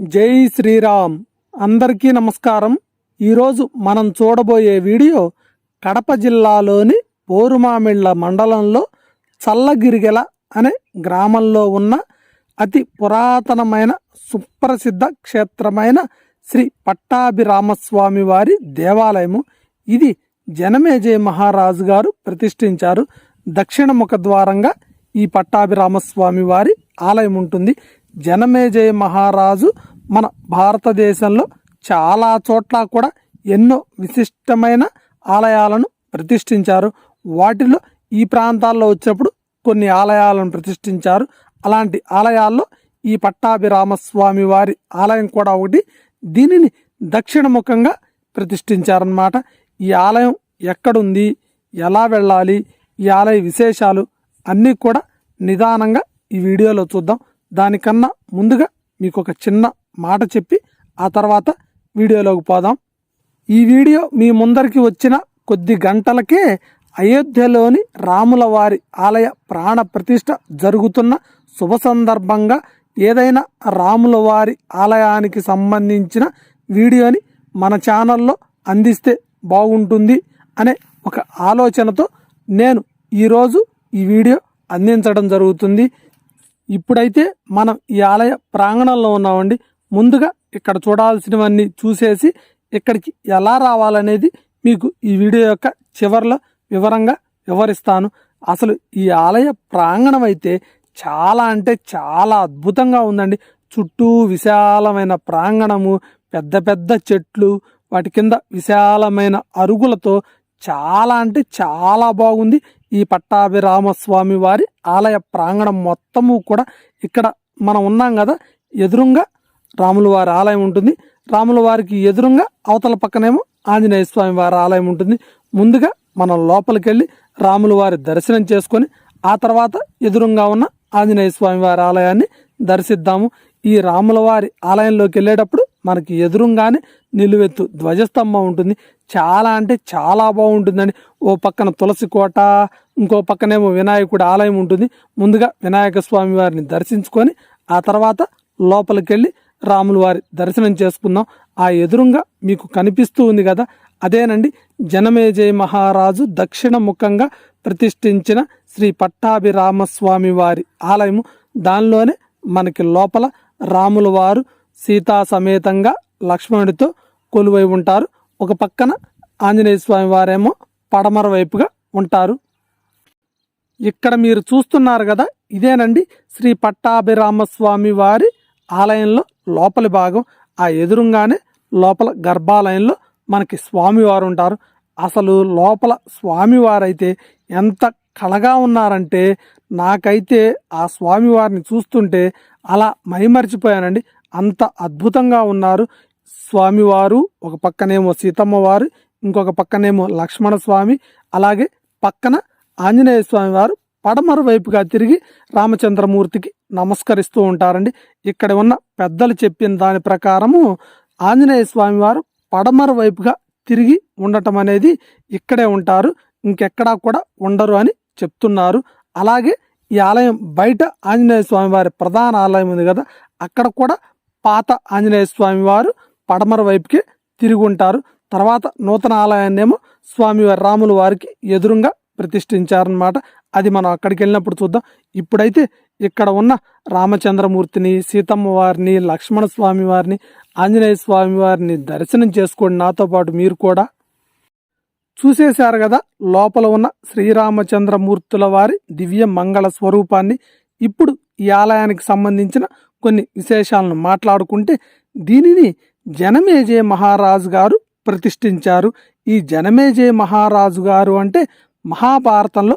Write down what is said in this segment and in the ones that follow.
జై శ్రీరామ్. అందరికీ నమస్కారం. ఈరోజు మనం చూడబోయే వీడియో కడప జిల్లాలోని పోరుమామిళ్ళ మండలంలో చల్లగిరిగెల అనే గ్రామంలో ఉన్న అతి పురాతనమైన సుప్రసిద్ధ క్షేత్రమైన శ్రీ పట్టాభిరామస్వామి వారి దేవాలయము. ఇది జనమేజయ మహారాజు గారు ప్రతిష్ఠించారు. దక్షిణ ముఖ ద్వారంగా ఈ పట్టాభిరామస్వామి వారి ఆలయం ఉంటుంది. జనమేజయ మహారాజు మన భారతదేశంలో చాలా చోట్ల కూడా ఎన్నో విశిష్టమైన ఆలయాలను ప్రతిష్ఠించారు. వాటిలో ఈ ప్రాంతాల్లో వచ్చినప్పుడు కొన్ని ఆలయాలను ప్రతిష్ఠించారు. అలాంటి ఆలయాల్లో ఈ పట్టాభిరామస్వామి వారి ఆలయం కూడా ఒకటి దీనిని దక్షిణముఖంగా ప్రతిష్ఠించారన్నమాట. ఈ ఆలయం ఎక్కడుంది? ఎలా వెళ్ళాలి? ఈ ఆలయ విశేషాలు అన్నీ కూడా నిదానంగా ఈ వీడియోలో చూద్దాం. దానికన్నా ముందుగా మీకు ఒక చిన్న మాట చెప్పి ఆ తర్వాత వీడియోలోకి పోదాం. ఈ వీడియో మీ ముందరికి వచ్చిన కొద్ది గంటలకే అయోధ్యలోని రాముల వారి ఆలయ ప్రాణ ప్రతిష్ట జరుగుతున్న శుభ సందర్భంగా ఏదైనా రాముల వారి ఆలయానికి సంబంధించిన వీడియోని మన ఛానల్లో అందిస్తే బాగుంటుంది అనే ఒక ఆలోచనతో నేను ఈరోజు ఈ వీడియో అందించడం జరుగుతుంది. ఇప్పుడైతే మనం ఈ ఆలయ ప్రాంగణంలో ఉన్నామండి. ముందుగా ఇక్కడ చూడాల్సినవన్నీ చూసేసి ఇక్కడికి ఎలా రావాలనేది మీకు ఈ వీడియో యొక్క చివరిలో వివరంగా వివరిస్తాను. అసలు ఈ ఆలయ ప్రాంగణం అయితే చాలా అంటే చాలా అద్భుతంగా ఉందండి. చుట్టూ విశాలమైన ప్రాంగణము పెద్ద పెద్ద చెట్లు వాటి కింద విశాలమైన అరుగులతో చాలా అంటే చాలా బాగుంది. ఈ పట్టాభిరామస్వామి వారి ఆలయ ప్రాంగణం మొత్తము కూడా ఇక్కడ మనం ఉన్నాం కదా ఎదురుంగా రాముల వారి ఆలయం ఉంటుంది. రాముల వారికి ఎదురుంగా అవతల పక్కనేమో ఆంజనేయ స్వామి వారి ఆలయం ఉంటుంది. ముందుగా మనం లోపలికి వెళ్ళి రాముల వారి దర్శనం చేసుకొని ఆ తర్వాత ఎదురుంగా ఉన్న ఆంజనేయ స్వామి వారి ఆలయాన్ని దర్శిద్దాము. ఈ రాముల వారి ఆలయంలోకి వెళ్ళేటప్పుడు మనకి ఎదురుగానే నిలువెత్తు ధ్వజస్తంభం ఉంటుంది. చాలా అంటే చాలా బాగుంటుందండి. ఓ పక్కన తులసి కోట ఇంకో పక్కనేమో వినాయకుడి ఆలయం ఉంటుంది. ముందుగా వినాయక స్వామి వారిని దర్శించుకొని ఆ తర్వాత లోపలికి వెళ్ళి రాముల వారి దర్శనం చేసుకుందాం. ఆ ఎదురుగా మీకు కనిపిస్తూ ఉంది కదా అదేనండి జనమేజయ మహారాజు దక్షిణ ముఖంగా ప్రతిష్ఠించిన శ్రీ పట్టాభిరామస్వామి వారి ఆలయము. దానిలోనే మనకి లోపల రాముల వారు సీతా సమేతంగా లక్ష్మణుడితో కొలువై ఉంటారు. ఒక పక్కన ఆంజనేయ స్వామి వారేమో పడమర వైపుగా ఉంటారు. ఇక్కడ మీరు చూస్తున్నారు కదా ఇదేనండి శ్రీ పట్టాభిరామస్వామి వారి ఆలయంలో లోపలి భాగం ఆ ఎదురుగానే లోపల గర్భాలయంలో మనకి స్వామివారు ఉంటారు. అసలు లోపల స్వామివారైతే ఎంత కళగా ఉన్నారంటే నాకైతే ఆ స్వామివారిని చూస్తుంటే అలా మైమరిచిపోయానండి. అంత అద్భుతంగా ఉన్నారు. స్వామివారు ఒక పక్కనేమో సీతమ్మవారు ఇంకొక పక్కనేమో లక్ష్మణ స్వామి అలాగే పక్కన ఆంజనేయ స్వామి వారు పడమర వైపుగా తిరిగి రామచంద్రమూర్తికి నమస్కరిస్తూ ఉంటారండి. ఇక్కడ ఉన్న పెద్దలు చెప్పిన దాని ప్రకారము ఆంజనేయ స్వామివారు పడమర వైపుగా తిరిగి ఉండటం అనేది ఇక్కడే ఉంటారు. ఇంకెక్కడా కూడా ఉండరు అని చెప్తున్నారు. అలాగే ఈ ఆలయం బయట ఆంజనేయ స్వామివారి ప్రధాన ఆలయం ఉంది కదా అక్కడ కూడా పాత ఆంజనేయ స్వామివారు పడమర వైపుకే తిరిగి ఉంటారు. తర్వాత నూతన ఆలయాన్నేమో స్వామివారి రాముల వారికి ఎదురుగా ప్రతిష్ఠించారనమాట అది మనం అక్కడికి వెళ్ళినప్పుడు చూద్దాం. ఇప్పుడైతే ఇక్కడ ఉన్న రామచంద్రమూర్తిని సీతమ్మ వారిని లక్ష్మణ స్వామి వారిని ఆంజనేయ స్వామి వారిని దర్శనం చేసుకోండి. నాతో పాటు మీరు కూడా చూసేశారు కదా లోపల ఉన్న శ్రీరామచంద్రమూర్తుల వారి దివ్య మంగళ స్వరూపాన్ని. ఇప్పుడు ఈ ఆలయానికి సంబంధించిన కొన్ని విశేషాలను మాట్లాడుకుంటే దీనిని జనమేజయ మహారాజు గారు ప్రతిష్ఠించారు. ఈ జనమేజయ మహారాజు గారు అంటే మహాభారతంలో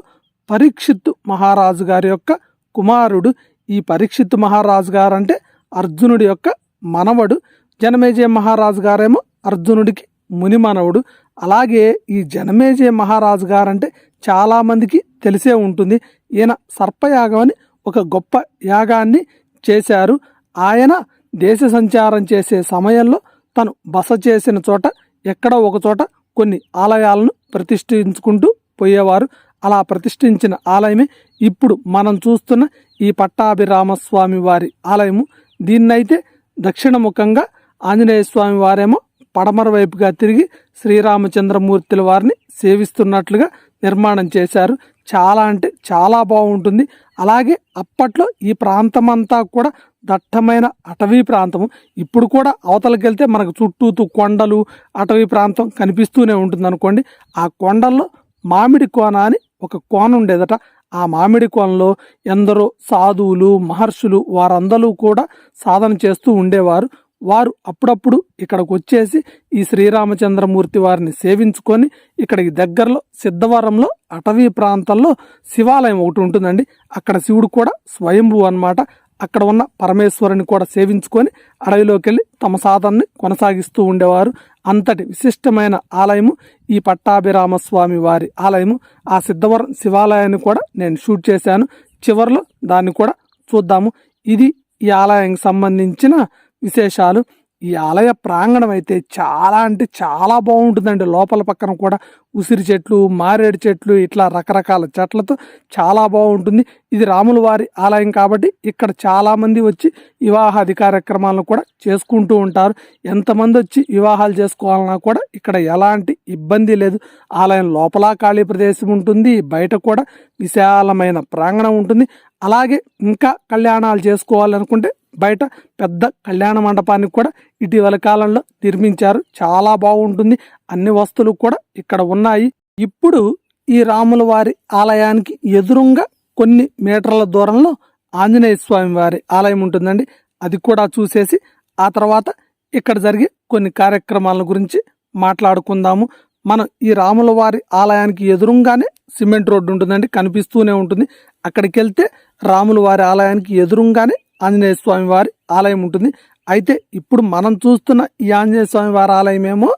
పరీక్షిత్తు మహారాజు గారి యొక్క కుమారుడు. ఈ పరీక్షిత్తు మహారాజు గారు అంటే అర్జునుడి యొక్క మనవడు. జనమేజయ మహారాజు గారేమో అర్జునుడికి ముని మనవుడు. అలాగే ఈ జనమేజయ మహారాజు గారంటే చాలామందికి తెలిసే ఉంటుంది. ఈయన సర్పయాగం అని ఒక గొప్ప యాగాన్ని చేశారు. ఆయన దేశ సంచారం చేసే సమయంలో తను బస చేసిన చోట ఎక్కడో ఒక చోట కొన్ని ఆలయాలను ప్రతిష్ఠించుకుంటూ పోయేవారు. అలా ప్రతిష్ఠించిన ఆలయమే ఇప్పుడు మనం చూస్తున్న ఈ పట్టాభిరామస్వామి వారి ఆలయము. దీన్నైతే దక్షిణముఖంగా ఆంజనేయ స్వామి వారేమో పడమర వైపుగా తిరిగి శ్రీరామచంద్రమూర్తుల వారిని సేవిస్తున్నట్లుగా నిర్మాణం చేశారు. చాలా అంటే చాలా బాగుంటుంది. అలాగే అప్పట్లో ఈ ప్రాంతం అంతా కూడా దట్టమైన అటవీ ప్రాంతము. ఇప్పుడు కూడా అవతలకి వెళ్తే మనకు చుట్టూతూ కొండలు అటవీ ప్రాంతం కనిపిస్తూనే ఉంటుంది అనుకోండి ఆ కొండల్లో మామిడి కోన అని ఒక కోన ఉండేదట. ఆ మామిడి కోనలో ఎందరో సాధువులు మహర్షులు వారందరూ కూడా సాధన చేస్తూ ఉండేవారు. వారు అప్పుడప్పుడు ఇక్కడికి వచ్చేసి ఈ శ్రీరామచంద్రమూర్తి వారిని సేవించుకొని ఇక్కడికి దగ్గరలో సిద్ధవరంలో అటవీ ప్రాంతంలో శివాలయం ఒకటి ఉంటుందండి. అక్కడ శివుడు కూడా స్వయంభూ అన్నమాట. అక్కడ ఉన్న పరమేశ్వరుని కూడా సేవించుకొని అడవిలోకి వెళ్ళి తమ సాధనని కొనసాగిస్తూ ఉండేవారు. అంతటి విశిష్టమైన ఆలయము ఈ పట్టాభిరామస్వామి వారి ఆలయము. ఆ సిద్ధవరం శివాలయాన్ని కూడా నేను షూట్ చేశాను. చివరిలో దాన్ని కూడా చూద్దాము. ఇది ఈ ఆలయానికి సంబంధించిన విశేషాలు. ఈ ఆలయ ప్రాంగణం అయితే చాలా అంటే చాలా బాగుంటుందండి. లోపల పక్కన కూడా ఉసిరి చెట్లు మారేడు చెట్లు ఇట్లా రకరకాల చెట్లతో చాలా బాగుంటుంది. ఇది రాముల వారి ఆలయం కాబట్టి ఇక్కడ చాలామంది వచ్చి వివాహాది కార్యక్రమాలను కూడా చేసుకుంటూ ఉంటారు. ఎంతమంది వచ్చి వివాహాలు చేసుకోవాలన్నా కూడా ఇక్కడ ఎలాంటి ఇబ్బంది లేదు. ఆలయం లోపల ఖాళీ ప్రదేశం ఉంటుంది. బయట కూడా విశాలమైన ప్రాంగణం ఉంటుంది. అలాగే ఇంకా కళ్యాణాలు చేసుకోవాలనుకుంటే బయట పెద్ద కళ్యాణ మండపానికి కూడా ఇటీవల కాలంలో నిర్మించారు. చాలా బాగుంటుంది. అన్ని వస్తువులు కూడా ఇక్కడ ఉన్నాయి. ఇప్పుడు ఈ రాముల వారి ఆలయానికి ఎదురుగా కొన్ని మీటర్ల దూరంలో ఆంజనేయ స్వామి వారి ఆలయం ఉంటుందండి. అది కూడా చూసేసి ఆ తర్వాత ఇక్కడ జరిగే కొన్ని కార్యక్రమాల గురించి మాట్లాడుకుందాము. మనం ఈ రాముల వారి ఆలయానికి ఎదురుగానే సిమెంట్ రోడ్డు ఉంటుందండి. కనిపిస్తూనే ఉంటుంది. అక్కడికి వెళ్తే రాముల వారి ఆలయానికి ఎదురుగానే ఆంజనేయ స్వామి వారి ఆలయం ఉంటుంది. అయితే ఇప్పుడు మనం చూస్తున్న ఈ ఆంజనేయ స్వామి వారి ఆలయం ఏమో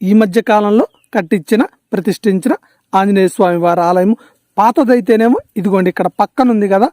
ఈ మధ్య కాలంలో కట్టించిన ప్రతిష్ఠించిన ఆంజనేయ స్వామి వారి ఆలయం. పాతదైతేనేమో ఇదిగోండి ఇక్కడ పక్కన ఉంది కదా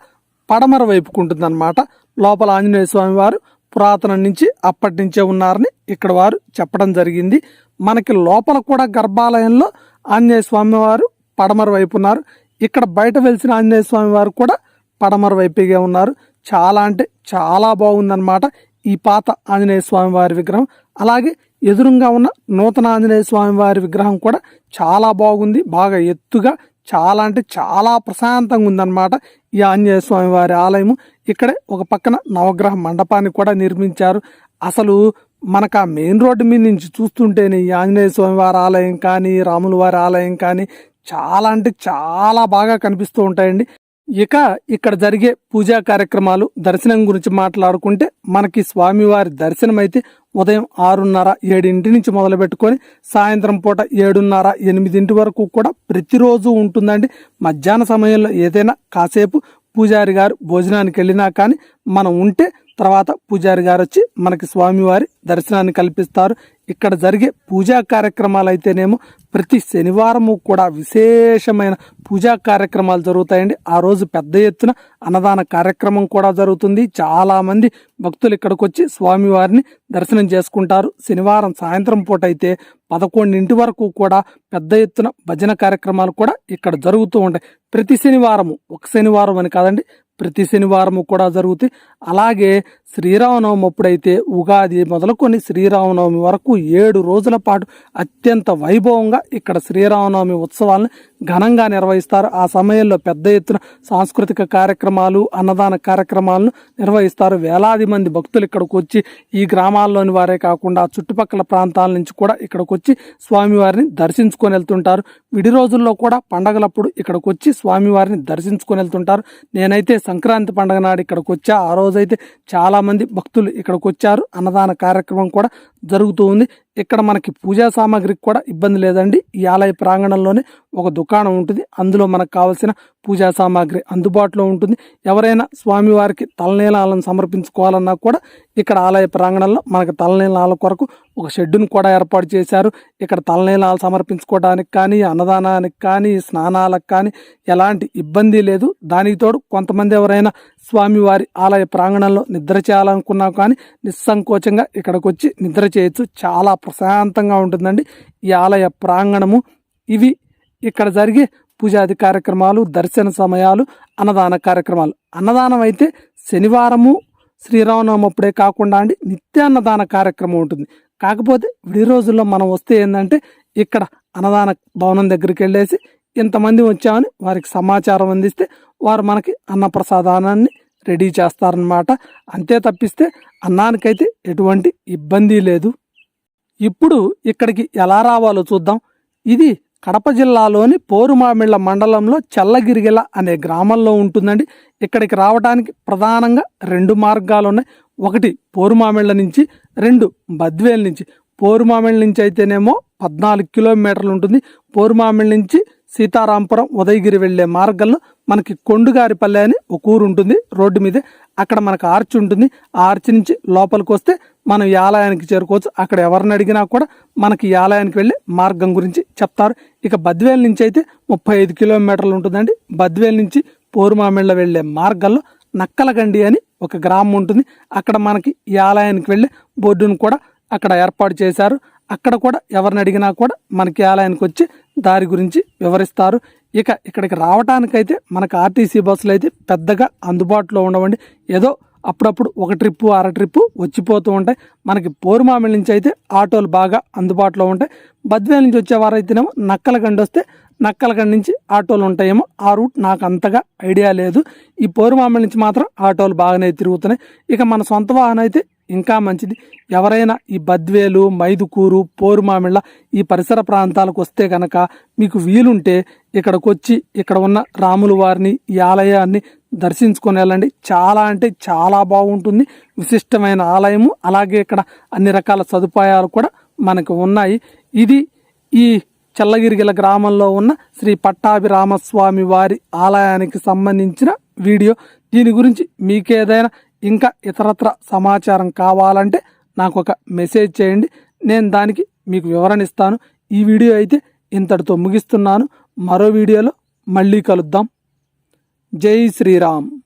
పడమర వైపుకు ఉంటుందన్నమాట. లోపల ఆంజనేయ స్వామి వారు పురాతనం నుంచి అప్పటి నుంచే ఉన్నారని ఇక్కడ వారు చెప్పడం జరిగింది. మనకి లోపల కూడా గర్భాలయంలో ఆంజనేయ స్వామి వారు పడమర వైపు ఉన్నారు. ఇక్కడ బయట వెలిసిన ఆంజనేయ స్వామి వారు కూడా పడమర వైపుగా ఉన్నారు. చాలా అంటే చాలా బాగుందన్నమాట ఈ పాత ఆంజనేయ స్వామి వారి విగ్రహం. అలాగే ఎదురుగా ఉన్న నూతన ఆంజనేయ స్వామి వారి విగ్రహం కూడా చాలా బాగుంది. బాగా ఎత్తుగా చాలా అంటే చాలా ప్రశాంతంగా ఉందన్నమాట ఈ ఆంజనేయ స్వామి వారి ఆలయము. ఇక్కడే ఒక పక్కన నవగ్రహ మండపాన్ని కూడా నిర్మించారు. అసలు మనకు ఆ మెయిన్ రోడ్డు మీద నుంచి చూస్తుంటేనే ఈ ఆంజనేయ స్వామి వారి ఆలయం కానీ రాముల వారి ఆలయం కానీ చాలా అంటే చాలా బాగా కనిపిస్తూ ఉంటాయండి. ఇక ఇక్కడ జరిగే పూజా కార్యక్రమాలు దర్శనం గురించి మాట్లాడుకుంటే మనకి స్వామివారి దర్శనం అయితే ఉదయం ఆరున్నర ఏడింటి నుంచి మొదలు పెట్టుకొని సాయంత్రం పూట ఏడున్నర ఎనిమిదింటి వరకు కూడా ప్రతిరోజు ఉంటుందండి. మధ్యాహ్న సమయంలో ఏదైనా కాసేపు పూజారి గారు భోజనానికి వెళ్ళినా కానీ మనం ఉంటే తర్వాత పూజారి గారు వచ్చి మనకి స్వామివారి దర్శనాన్ని కల్పిస్తారు. ఇక్కడ జరిగే పూజా కార్యక్రమాలు అయితేనేమో ప్రతి శనివారము కూడా విశేషమైన పూజా కార్యక్రమాలు జరుగుతాయండి. ఆ రోజు పెద్ద ఎత్తున అన్నదాన కార్యక్రమం కూడా జరుగుతుంది. చాలామంది భక్తులు ఇక్కడికి వచ్చి స్వామివారిని దర్శనం చేసుకుంటారు. శనివారం సాయంత్రం పూట అయితే పదకొండింటి వరకు కూడా పెద్ద ఎత్తున భజన కార్యక్రమాలు కూడా ఇక్కడ జరుగుతూ ఉంటాయి. ప్రతి శనివారము ఒక శనివారం అని కాదండి ప్రతి శనివారము కూడా జరుగుతాయి. అలాగే శ్రీరామనవమి అప్పుడైతే ఉగాది మొదలుకొని శ్రీరామనవమి వరకు ఏడు రోజుల పాటు అత్యంత వైభవంగా ఇక్కడ శ్రీరామనవమి ఉత్సవాలను ఘనంగా నిర్వహిస్తారు. ఆ సమయంలో పెద్ద ఎత్తున సాంస్కృతిక కార్యక్రమాలు అన్నదాన కార్యక్రమాలను నిర్వహిస్తారు. వేలాది మంది భక్తులు ఇక్కడికి వచ్చి ఈ గ్రామాల్లోని వారే కాకుండా చుట్టుపక్కల ప్రాంతాల నుంచి కూడా ఇక్కడికి వచ్చి స్వామివారిని దర్శించుకొని వెళ్తుంటారు. విడి రోజుల్లో కూడా పండగలప్పుడు ఇక్కడికి వచ్చి స్వామివారిని దర్శించుకొని వెళ్తుంటారు. నేనైతే సంక్రాంతి పండగ నాడు ఇక్కడికి వచ్చా. ఆ రోజైతే చాలా మంది భక్తులు ఇక్కడికి వచ్చారు. అన్నదాన కార్యక్రమం కూడా జరుగుతూ ఉంది. ఇక్కడ మనకి పూజా సామాగ్రికి కూడా ఇబ్బంది లేదండి. ఈ ఆలయ ప్రాంగణంలోనే ఒక దుకాణం ఉంటుంది. అందులో మనకు కావాల్సిన పూజా సామాగ్రి అందుబాటులో ఉంటుంది. ఎవరైనా స్వామివారికి తలనీలాలను సమర్పించుకోవాలన్నా కూడా ఇక్కడ ఆలయ ప్రాంగణంలో మనకు తలనీలాల కొరకు ఒక షెడ్డును కూడా ఏర్పాటు చేశారు. ఇక్కడ తలనీలాలు సమర్పించుకోవడానికి కానీ అన్నదానానికి కానీ స్నానాలకు కానీ ఎలాంటి ఇబ్బంది లేదు. దానికి తోడు కొంతమంది ఎవరైనా స్వామివారి ఆలయ ప్రాంగణంలో నిద్ర చేయాలనుకున్నా కానీ నిస్సంకోచంగా ఇక్కడికి వచ్చి నిద్ర చేయొచ్చు. చాలా ప్రశాంతంగా ఉంటుందండి. ఈ ఆలయ ప్రాంగణము ఇవి ఇక్కడ జరిగే పూజాది కార్యక్రమాలు దర్శన సమయాలు అన్నదాన కార్యక్రమాలు. అన్నదానం అయితే శనివారము శ్రీరామనవమి అప్పుడే కాకుండా అండి నిత్యాన్నదాన కార్యక్రమం ఉంటుంది. కాకపోతే విడి రోజుల్లో మనం వస్తే ఏంటంటే ఇక్కడ అన్నదాన భవనం దగ్గరికి వెళ్ళేసి ఇంతమంది వచ్చామని వారికి సమాచారం అందిస్తే వారు మనకి అన్నప్రసాదానాన్ని రెడీ చేస్తారనమాట అంతే తప్పిస్తే అన్నానికైతే ఎటువంటి ఇబ్బంది లేదు. ఇప్పుడు ఇక్కడికి ఎలా రావాలో చూద్దాం. ఇది కడప జిల్లాలోని పోరుమామిళ్ళ మండలంలో చల్లగిరిగెల అనే గ్రామంలో ఉంటుందండి. ఇక్కడికి రావడానికి ప్రధానంగా రెండు మార్గాలు ఉన్నాయి. ఒకటి పోరుమామిళ్ళ నుంచి రెండు బద్వేల్ నుంచి. పోరుమామిళ్ళ నుంచి అయితేనేమో పద్నాలుగు కిలోమీటర్లు ఉంటుంది. పోరుమామిళ్ళ నుంచి సీతారాంపురం ఉదయగిరి వెళ్ళే మార్గంలో మనకి కొండుగారిపల్లె అని ఒక ఊరు ఉంటుంది రోడ్డు మీదే. అక్కడ మనకు ఆర్చ్ ఉంటుంది. ఆ ఆర్చ్ నుంచి లోపలికి వస్తే మనం ఈ ఆలయానికి చేరుకోవచ్చు. అక్కడ ఎవరిని అడిగినా కూడా మనకి ఈ ఆలయానికి వెళ్ళే మార్గం గురించి చెప్తారు. ఇక బద్వేల్ నుంచి అయితే ముప్పై ఐదు కిలోమీటర్లు ఉంటుందండి. బద్వేల్ నుంచి పోరుమామిళ్ళ వెళ్ళే మార్గంలో నక్కలగండి అని ఒక గ్రామం ఉంటుంది. అక్కడ మనకి ఈ ఆలయానికి వెళ్ళే బోర్డును కూడా అక్కడ ఏర్పాటు చేశారు. అక్కడ కూడా ఎవరిని అడిగినా కూడా మనకి ఆలయానికి వచ్చి దారి గురించి వివరిస్తారు. ఇక ఇక్కడికి రావటానికైతే మనకు ఆర్టీసీ బస్సులు అయితే పెద్దగా అందుబాటులో ఉండవండి. ఏదో అప్పుడప్పుడు ఒక ట్రిప్పు అర ట్రిప్పు వచ్చిపోతూ ఉంటాయి. మనకి పోరుమామిడి నుంచి అయితే ఆటోలు బాగా అందుబాటులో ఉంటాయి. బద్వేల నుంచి వచ్చేవారైతేనేమో నక్కలగండి వస్తే నక్కలగండి నుంచి ఆటోలు ఉంటాయేమో. ఆ రూట్ నాకు అంతగా ఐడియా లేదు. ఈ పోరుమామిడి నుంచి మాత్రం ఆటోలు బాగానే తిరుగుతున్నాయి. ఇక మన సొంత వాహనం అయితే ఇంకా మంచిది. ఎవరైనా ఈ బద్వేలు మైదుకూరు పోరుమామిళ్ళ ఈ పరిసర ప్రాంతాలకు వస్తే కనుక మీకు వీలుంటే ఇక్కడికి వచ్చి ఇక్కడ ఉన్న రాముల వారిని ఈ ఆలయాన్ని దర్శించుకొని వెళ్ళండి. చాలా అంటే చాలా బాగుంటుంది. విశిష్టమైన ఆలయము. అలాగే ఇక్కడ అన్ని రకాల సదుపాయాలు కూడా మనకు ఉన్నాయి. ఇది ఈ చల్లగిరిగిల గ్రామంలో ఉన్న శ్రీ పట్టాభిరామస్వామి వారి ఆలయానికి సంబంధించిన వీడియో. దీని గురించి మీకేదైనా ఇంకా ఇతరత్ర సమాచారం కావాలంటే నాకు ఒక మెసేజ్ చేయండి. నేను దానికి మీకు వివరణ ఇస్తాను. ఈ వీడియో అయితే ఇంతటితో ముగిస్తున్నాను. మరో వీడియోలో మళ్ళీ కలుద్దాం. జై శ్రీరామ్.